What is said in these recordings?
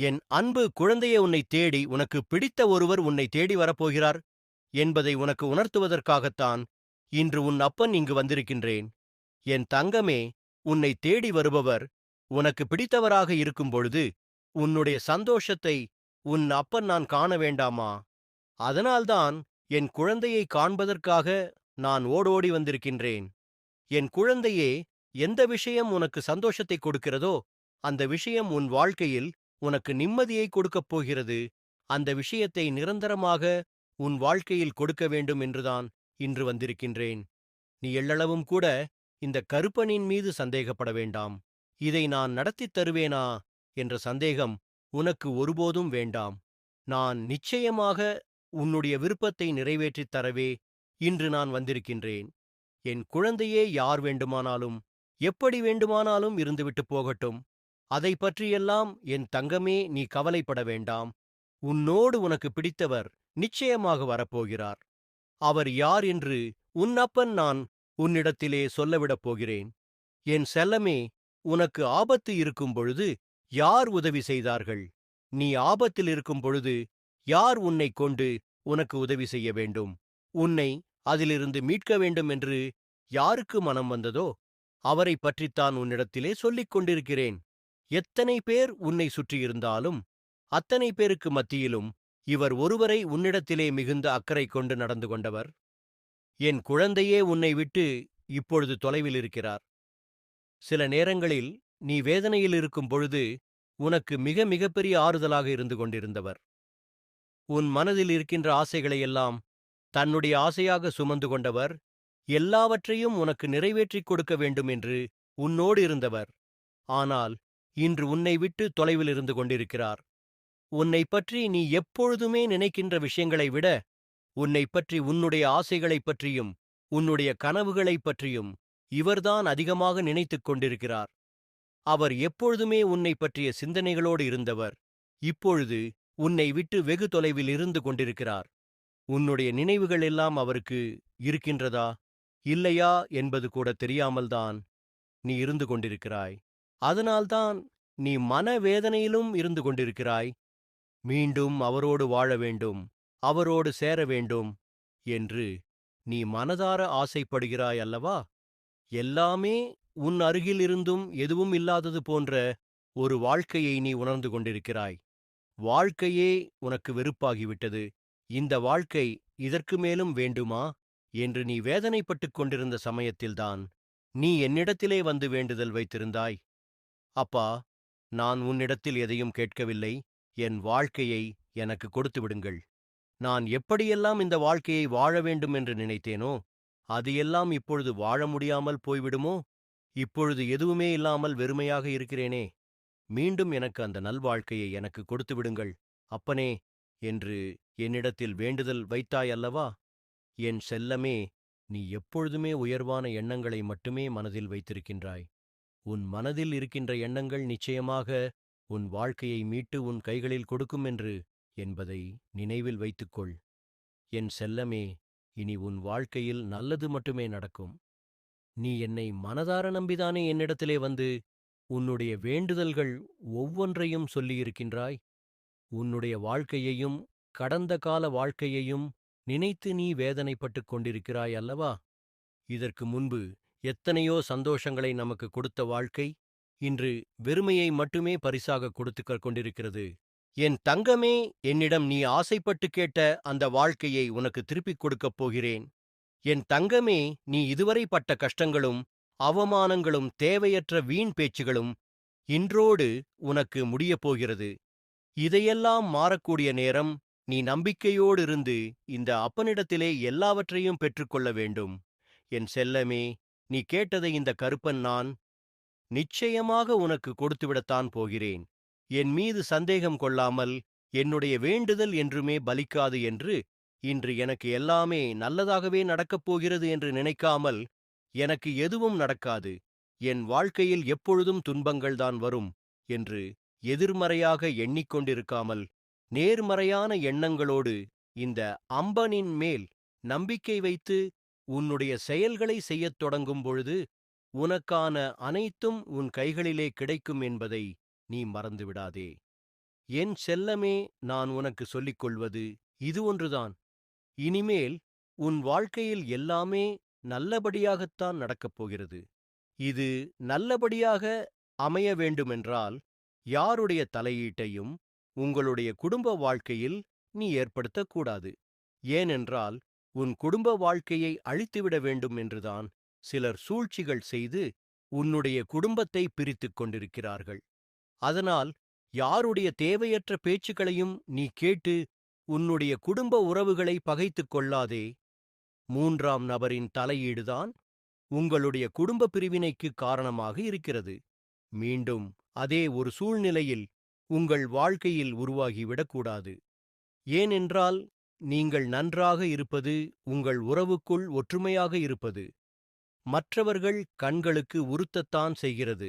என் அன்பு குழந்தையே உன்னை தேடி உனக்கு பிடித்த ஒருவர் உன்னை தேடி வரப்போகிறார் என்பதை உனக்கு உணர்த்துவதற்காகத்தான் இன்று உன் அப்பன் இங்கு வந்திருக்கின்றேன். என் தங்கமே உன்னை தேடி வருபவர் உனக்கு பிடித்தவராக இருக்கும் பொழுது உன்னுடைய சந்தோஷத்தை உன் அப்பன் நான் காண வேண்டாமா? அதனால்தான் என் குழந்தையை காண்பதற்காக நான் ஓடோடி வந்திருக்கின்றேன். என் குழந்தையே எந்த விஷயம் உனக்கு சந்தோஷத்தை கொடுக்கிறதோ அந்த விஷயம் உன் வாழ்க்கையில் உனக்கு நிம்மதியை கொடுக்கப் போகிறது. அந்த விஷயத்தை நிரந்தரமாக உன் வாழ்க்கையில் கொடுக்க வேண்டும் என்றுதான் இன்று வந்திருக்கின்றேன். நீ எள்ளளவும் கூட இந்த கருப்பனின் மீது சந்தேகப்பட வேண்டாம். இதை நான் நடத்தித் தருவேனா? என்ற சந்தேகம் உனக்கு ஒருபோதும் வேண்டாம். நான் நிச்சயமாக உன்னுடைய விருப்பத்தை நிறைவேற்றித் தரவே இன்று நான் வந்திருக்கின்றேன். என் குழந்தையே யார் வேண்டுமானாலும் எப்படி வேண்டுமானாலும் இருந்துவிட்டு போகட்டும். அதை பற்றியெல்லாம் என் தங்கமே நீ கவலைப்பட வேண்டாம். உன்னோடு உனக்கு பிடித்தவர் நிச்சயமாக வரப்போகிறார். அவர் யார் என்று உன் அப்பன் நான் உன்னிடத்திலே சொல்லவிடப் போகிறேன். என் செல்லமே உனக்கு ஆபத்து இருக்கும் பொழுது யார் உதவி செய்தார்கள்? நீ ஆபத்தில் இருக்கும் பொழுது யார் உன்னைக் கொண்டு உனக்கு உதவி செய்ய வேண்டும்? உன்னை அதிலிருந்து மீட்க வேண்டும் என்று யாருக்கு மனம் வந்ததோ அவரை பற்றித்தான் உன்னிடத்திலே சொல்லிக் கொண்டிருக்கிறேன். எத்தனை பேர் உன்னை சுற்றியிருந்தாலும் அத்தனை பேருக்கு மத்தியிலும் இவர் ஒருவரை உன்னிடத்திலே மிகுந்த அக்கறை கொண்டு நடந்து கொண்டவர். என் குழந்தையே உன்னை விட்டு இப்பொழுது தொலைவில் இருக்கிறார். சில நேரங்களில் நீ வேதனையில் இருக்கும் பொழுது உனக்கு மிக மிகப்பெரிய ஆறுதலாக இருந்து கொண்டிருந்தவர். உன் மனதில் இருக்கின்ற ஆசைகளையெல்லாம் தன்னுடைய ஆசையாக சுமந்து கொண்டவர் எல்லாவற்றையும் உனக்கு நிறைவேற்றிக் கொடுக்க வேண்டும் என்று உன்னோடு இருந்தவர். ஆனால் இன்று உன்னை விட்டு தொலைவில் இருந்து கொண்டிருக்கிறார். உன்னை பற்றி நீ எப்பொழுதுமே நினைக்கின்ற விஷயங்களை விட உன்னை பற்றி உன்னுடைய ஆசைகளைப் பற்றியும் உன்னுடைய கனவுகளைப் பற்றியும் இவர்தான் அதிகமாக நினைத்துக் கொண்டிருக்கிறார். அவர் எப்பொழுதுமே உன்னை பற்றிய சிந்தனைகளோடு இருந்தவர். இப்பொழுது உன்னை விட்டு வெகு தொலைவில் இருந்து கொண்டிருக்கிறார். உன்னுடைய நினைவுகள் எல்லாம் அவருக்கு இருக்கின்றதா? இல்லையா என்பது கூட தெரியாமல்தான் நீ இருந்து கொண்டிருக்கிறாய். அதனால்தான் நீ மனவேதனையிலும் இருந்து கொண்டிருக்கிறாய். மீண்டும் அவரோடு வாழ வேண்டும். அவரோடு சேர வேண்டும் என்று நீ மனதார ஆசைப்படுகிறாய் அல்லவா? எல்லாமே உன் அருகிலிருந்தும் எதுவும் இல்லாதது போன்ற ஒரு வாழ்க்கையை நீ உணர்ந்து கொண்டிருக்கிறாய். வாழ்க்கையே உனக்கு வெறுப்பாகிவிட்டது. இந்த வாழ்க்கை இதற்கு மேலும் வேண்டுமா? என்று நீ வேதனைப்பட்டுக் கொண்டிருந்த சமயத்தில்தான் நீ என்னிடத்திலே வந்து வேண்டுதல் வைத்திருந்தாய். அப்பா நான் உன்னிடத்தில் எதையும் கேட்கவில்லை. என் வாழ்க்கையை எனக்கு கொடுத்து விடுங்கள். நான் எப்படியெல்லாம் இந்த வாழ்க்கையை வாழ வேண்டும் என்று நினைத்தேனோ அது எல்லாம் இப்பொழுது வாழ முடியாமல் போய்விடுமோ? இப்பொழுது எதுவுமே இல்லாமல் வெறுமையாக இருக்கிறேனே. மீண்டும் எனக்கு அந்த நல்வாழ்க்கையை எனக்கு கொடுத்து விடுங்கள். அப்பனே என்று என்னிடத்தில் வேண்டுதல் வைத்தாய் அல்லவா? என் செல்லமே நீ எப்பொழுதுமே உயர்வான எண்ணங்களை மட்டுமே மனதில் வைத்திருக்கின்றாய். உன் மனதில் இருக்கின்ற எண்ணங்கள் நிச்சயமாக உன் வாழ்க்கையை மீட்டு உன் கைகளில் கொடுக்கும் என்று என்பதை நினைவில் வைத்துக்கொள். என் செல்லமே இனி உன் வாழ்க்கையில் நல்லது மட்டுமே நடக்கும். நீ என்னை மனதார நம்பிதானே என்னிடத்திலே வந்து உன்னுடைய வேண்டுதல்கள் ஒவ்வொன்றையும் சொல்லியிருக்கின்றாய்? உன்னுடைய வாழ்க்கையையும் கடந்த கால வாழ்க்கையையும் நினைத்து நீ வேதனைப்பட்டுக் கொண்டிருக்கிறாய் அல்லவா? இதற்கு முன்பு எத்தனையோ சந்தோஷங்களை நமக்கு கொடுத்த வாழ்க்கை இன்று வெறுமையை மட்டுமே பரிசாக கொடுத்துக் கொண்டிருக்கிறது. என் தங்கமே என்னிடம் நீ ஆசைப்பட்டு கேட்ட அந்த வாழ்க்கையை உனக்கு திருப்பிக் கொடுக்கப் போகிறேன். என் தங்கமே நீ இதுவரை பட்ட கஷ்டங்களும் அவமானங்களும் தேவையற்ற வீண் பேச்சுகளும் இன்றோடு உனக்கு முடியப் போகிறது. இதையெல்லாம் மாறக்கூடிய நேரம் நீ நம்பிக்கையோடு இருந்து இந்த அப்பனிடத்திலே எல்லாவற்றையும் பெற்றுக்கொள்ள வேண்டும். என் செல்லமே நீ கேட்டதை இந்த கருப்பன் நான் நிச்சயமாக உனக்கு கொடுத்துவிடத்தான் போகிறேன். என் மீது சந்தேகம் கொள்ளாமல் என்னுடைய வேண்டுதல் என்றுமே பலிக்காது என்று இன்று எனக்கு எல்லாமே நல்லதாகவே நடக்கப் போகிறது என்று நினைக்காமல் எனக்கு எதுவும் நடக்காது. என் வாழ்க்கையில் எப்பொழுதும் துன்பங்கள்தான் வரும் என்று எதிர்மறையாக எண்ணிக்கொண்டிருக்காமல் நேர்மறையான எண்ணங்களோடு இந்த அம்பனின் மேல் நம்பிக்கை வைத்து உன்னுடைய செயல்களை செய்யத் தொடங்கும் பொழுது உனக்கான அனைத்தும் உன் கைகளிலே கிடைக்கும் என்பதை நீ மறந்துவிடாதே. என் செல்லமே நான் உனக்கு சொல்லிக் கொள்வது இது ஒன்றுதான். இனிமேல் உன் வாழ்க்கையில் எல்லாமே நல்லபடியாகத்தான் நடக்கப் போகிறது. இது நல்லபடியாக அமைய வேண்டுமென்றால் யாருடைய தலையீட்டையும் உங்களுடைய குடும்ப வாழ்க்கையில் நீ ஏற்படுத்தக்கூடாது ஏனென்றால் உன் குடும்ப வாழ்க்கையை அழித்துவிட வேண்டும் என்றுதான் சிலர் சூழ்ச்சிகள் செய்து உன்னுடைய குடும்பத்தை பிரித்துக் கொண்டிருக்கிறார்கள். அதனால் யாருடைய தேவையற்ற பேச்சுக்களையும் நீ கேட்டு உன்னுடைய குடும்ப உறவுகளை பகைத்துக் கொள்ளாதே. மூன்றாம் நபரின் தலையீடுதான் உங்களுடைய குடும்ப பிரிவினைக்கு காரணமாக இருக்கிறது. மீண்டும் அதே ஒரு சூழ்நிலையில் உங்கள் வாழ்க்கையில் உருவாகிவிடக்கூடாது. ஏனென்றால் நீங்கள் நன்றாக இருப்பது உங்கள் உறவுக்குள் ஒற்றுமையாக இருப்பது. மற்றவர்கள் கண்களுக்கு உறுத்தத்தான் செய்கிறது.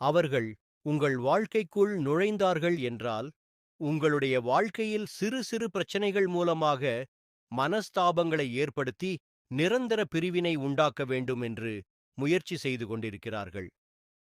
அவர்கள் உங்கள் வாழ்க்கைக்குள் நுழைந்தார்கள் என்றால் உங்களுடைய வாழ்க்கையில் சிறு சிறு பிரச்சனைகள் மூலமாக மனஸ்தாபங்களை ஏற்படுத்தி நிரந்தர பிரிவினை உண்டாக்க வேண்டும் என்று முயற்சி செய்து கொண்டிருக்கிறார்கள்.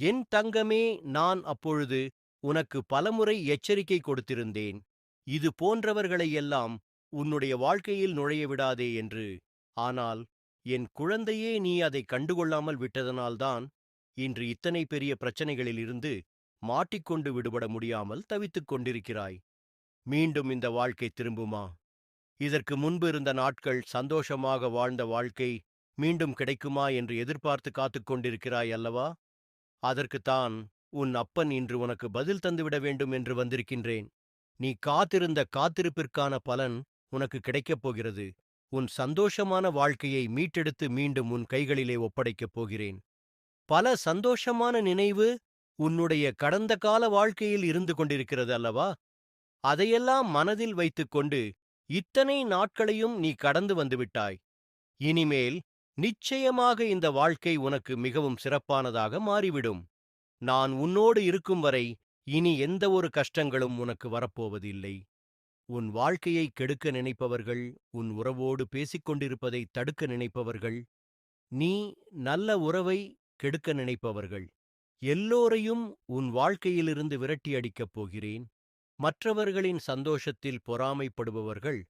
என் தங்கமே நான் அப்பொழுது உனக்கு பலமுறை எச்சரிக்கை கொடுத்திருந்தேன். இது போன்றவர்களையெல்லாம் உன்னுடைய வாழ்க்கையில் நுழைய விடாதே என்று. ஆனால் என் குழந்தையே நீ அதை கண்டுகொள்ளாமல் விட்டதனால்தான் இன்று இத்தனை பெரிய பிரச்சனைகளிலிருந்து மாட்டிக்கொண்டு விடுபட முடியாமல் தவித்துக் கொண்டிருக்கிறாய். மீண்டும் இந்த வாழ்க்கை திரும்புமா? இதற்கு முன்பு இருந்த நாட்கள் சந்தோஷமாக வாழ்ந்த வாழ்க்கை மீண்டும் கிடைக்குமா என்று எதிர்பார்த்து காத்துக் கொண்டிருக்கிறாய் அல்லவா? அதற்குத்தான் உன் அப்பன் இன்று உனக்கு பதில் தந்துவிட வேண்டும் என்று வந்திருக்கின்றேன். நீ காத்திருந்த காத்திருப்பிற்கான பலன் உனக்கு கிடைக்கப் போகிறது. உன் சந்தோஷமான வாழ்க்கையை மீட்டெடுத்து மீண்டும் உன் கைகளிலே ஒப்படைக்கப் போகிறேன். பல சந்தோஷமான நினைவு உன்னுடைய கடந்த கால வாழ்க்கையில் இருந்து கொண்டிருக்கிறது அல்லவா? அதையெல்லாம் மனதில் வைத்துக்கொண்டு இத்தனை நாட்களையும் நீ கடந்து வந்துவிட்டாய் இனிமேல் நிச்சயமாக இந்த வாழ்க்கை உனக்கு மிகவும் சிறப்பானதாக மாறிவிடும். நான் உன்னோடு இருக்கும் வரை இனி எந்த ஒரு கஷ்டங்களும் உனக்கு வரப்போவதில்லை. உன் வாழ்க்கையை கெடுக்க நினைப்பவர்கள் உன் உறவோடு பேசிக்கொண்டிருப்பதை தடுக்க நினைப்பவர்கள் நீ நல்ல உறவை கெடுக்க நினைப்பவர்கள். எல்லோரையும் உன் வாழ்க்கையிலிருந்து விரட்டி அடிக்கப் போகிறேன். மற்றவர்களின் சந்தோஷத்தில் பொறாமைப்படுபவர்கள்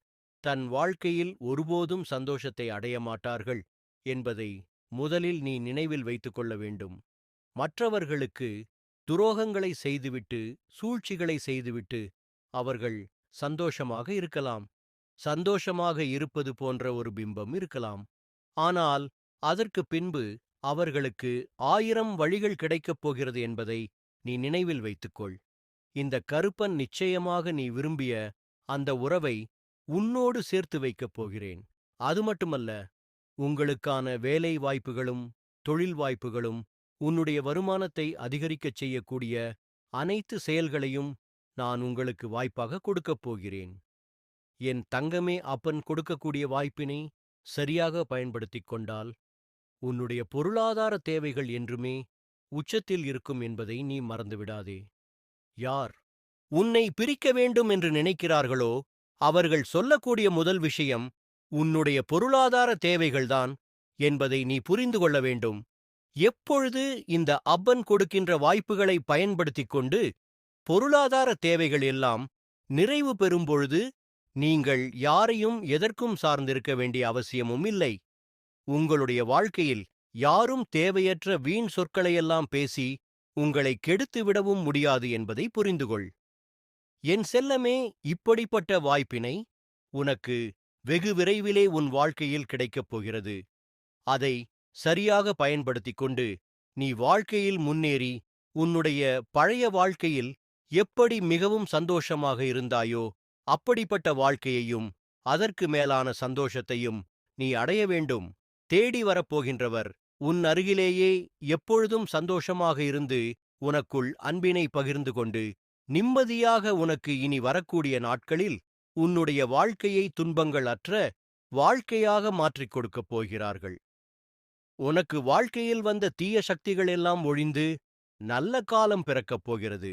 தன் வாழ்க்கையில் ஒருபோதும் சந்தோஷத்தை அடைய மாட்டார்கள் என்பதை முதலில் நீ நினைவில் வைத்துக் கொள்ள வேண்டும். மற்றவர்களுக்கு துரோகங்களை செய்துவிட்டு சூழ்ச்சிகளை செய்துவிட்டு அவர்கள் சந்தோஷமாக இருக்கலாம். சந்தோஷமாக இருப்பது போன்ற ஒரு பிம்பம் இருக்கலாம். ஆனால் அதற்கு பின்பு அவர்களுக்கு ஆயிரம் வழிகள் கிடைக்கப் போகிறது என்பதை நீ நினைவில் வைத்துக்கொள். இந்த கருப்பன் நிச்சயமாக நீ விரும்பிய அந்த உறவை உன்னோடு சேர்த்து வைக்கப் போகிறேன். அது மட்டுமல்ல உங்களுக்கான வேலை வாய்ப்புகளும் தொழில் வாய்ப்புகளும் உன்னுடைய வருமானத்தை அதிகரிக்கச் செய்யக்கூடிய அனைத்து செயல்களையும் நான் உங்களுக்கு வாய்ப்பாக கொடுக்கப் போகிறேன். என் தங்கமே அப்பன் கொடுக்கக்கூடிய வாய்ப்பினை சரியாக பயன்படுத்திக் கொண்டால் உன்னுடைய பொருளாதார தேவைகள் என்றுமே உச்சத்தில் இருக்கும் என்பதை நீ மறந்துவிடாதே. யார் உன்னை பிரிக்க வேண்டும் என்று நினைக்கிறார்களோ அவர்கள் சொல்லக்கூடிய முதல் விஷயம் உன்னுடைய பொருளாதார தேவைகள்தான் என்பதை நீ புரிந்து கொள்ள வேண்டும். எப்பொழுது இந்த அப்பன் கொடுக்கின்ற வாய்ப்புகளை பயன்படுத்திக் கொண்டு பொருளாதார தேவைகள் எல்லாம் நிறைவு பெறும்பொழுது நீங்கள் யாரையும் எதற்கும் சார்ந்திருக்க வேண்டிய அவசியமும் இல்லை. உங்களுடைய வாழ்க்கையில் யாரும் தேவையற்ற வீண் சொற்களையெல்லாம் பேசி உங்களை கெடுத்து விடவும் முடியாது என்பதை புரிந்துகொள். என் செல்லமே இப்படிப்பட்ட வாய்ப்பினை உனக்கு வெகு விரைவிலே உன் வாழ்க்கையில் கிடைக்கப் போகிறது. அதை சரியாக பயன்படுத்திக் கொண்டு நீ வாழ்க்கையில் முன்னேறி உன்னுடைய பழைய வாழ்க்கையில் எப்படி மிகவும் சந்தோஷமாக இருந்தாயோ அப்படிப்பட்ட வாழ்க்கையையும் அதற்கு மேலான சந்தோஷத்தையும் நீ அடைய வேண்டும். தேடி வரப்போகின்றவர் உன் அருகிலேயே எப்பொழுதும் சந்தோஷமாக இருந்து உனக்குள் அன்பினை பகிர்ந்து கொண்டு நிம்மதியாக உனக்கு இனி வரக்கூடிய நாட்களில் உன்னுடைய வாழ்க்கையை துன்பங்கள் அற்ற வாழ்க்கையாக மாற்றிக் கொடுக்கப் போகிறார்கள். உனக்கு வாழ்க்கையில் வந்த தீய சக்திகள் எல்லாம் ஒழிந்து நல்ல காலம் பிறக்கப் போகிறது.